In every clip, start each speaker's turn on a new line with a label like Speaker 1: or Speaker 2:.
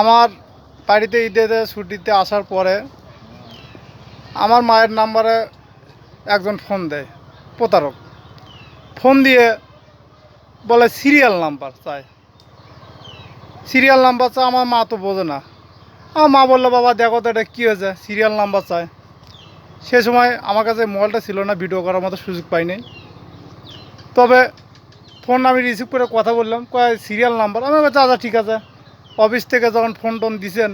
Speaker 1: আমার বাড়িতে ঈদেতে ছুটিতে আসার পরে আমার মায়ের নাম্বারে একজন ফোন দেয়, প্রতারক। ফোন দিয়ে বলে, সিরিয়াল নাম্বার চায় সিরিয়াল নাম্বার চায় আমার মা তো বোঝে না। আমার মা বলল, বাবা, দেখো তো এটা কী হয়েছে? সিরিয়াল নাম্বার চায় সে সময় আমার কাছে মোবাইলটা ছিল না, ভিডিও করার মতো সুযোগ পাইনি তবে ফোন আমি রিসিভ করে কথা বললাম, কয় সিরিয়াল নাম্বার আমি বলছি আচ্ছা ঠিক আছে। অফিস থেকে যখন ফোন টোন দিছেন,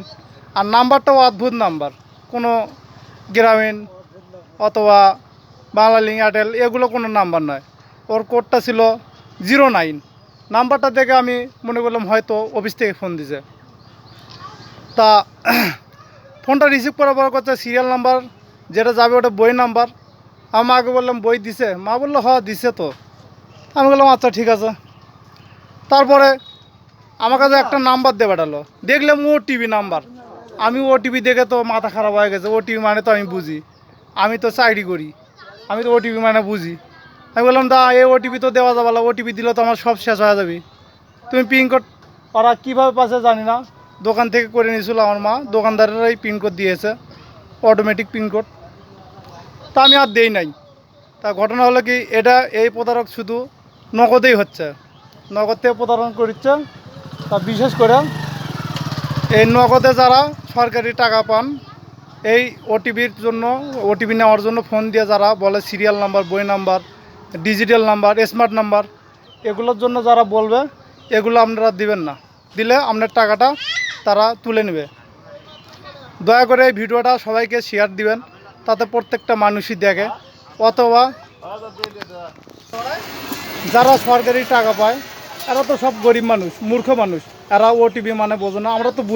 Speaker 1: আর নাম্বারটাও অদ্ভুত নাম্বার কোনো গ্রামীণ অথবা বাংলালিং এয়ারটেল এগুলো কোনো নাম্বার নয়। ওর কোডটা ছিল জিরো নাইন নাম্বারটা দেখে আমি মনে করলাম, হয়তো অফিস থেকে ফোন দিছে। তা ফোনটা রিসিভ করার পর করছে সিরিয়াল নাম্বার যেটা যাবে ওটা বই নাম্বার আমি মাকে বললাম, বই দিছে? মা বলল হ দিছে তো। আমি বললাম আচ্ছা ঠিক আছে। তারপরে আমার কাছে একটা নাম্বার দিয়ে পাঠালো। দেখলাম ও টিভি নাম্বার। আমি ও টিভি দেখে তো মাথা খারাপ হয়ে গেছে। ও টিভি মানে তো আমি বুঝি। আমি তো চাকরি করি। আমি তো ও টিভি মানে বুঝি। আমি বললাম, দা, এই ওটিপি তো দেওয়া যাবে না। ওটিপি দিলে তো আমার সব শেষ হয়ে যাবে। তুমি পিনকোড ওরা কীভাবে পাচ্ছে জানি না। দোকান থেকে করে নিয়েছিল আমার মা। দোকানদারেরাই পিনকোড দিয়েছে। অটোমেটিক পিনকোড তা আমি আর দেই নাই। তা ঘটনা হলো কি, এটা এই প্রতারক শুধু নগদেই হচ্ছে। নগদ থেকে প্রতারণ করছে তা বিশেষ করে এই নগদে যারা সরকারি টাকা পান, এই ওটিপির জন্য ওটিপি নেওয়ার জন্য ফোন দিয়ে যারা বলে সিরিয়াল নাম্বার বই number digital number smart number এগুলোর জন্য যারা বলবে, এগুলো আপনারা দিবেন না। দিলে আপনার টাকাটা তারা তুলে নেবে। দয়া করে এই ভিডিওটা সবাইকে শেয়ার দিবেন, তাতে প্রত্যেকটা মানুষই দেখে। অথবা যারা সরকারি টাকা পায়, এরা তো সব গরিব মানুষ, মূর্খ মানুষ। এরা ওটিপি মানে বোঝে না, আমরা তো বুঝি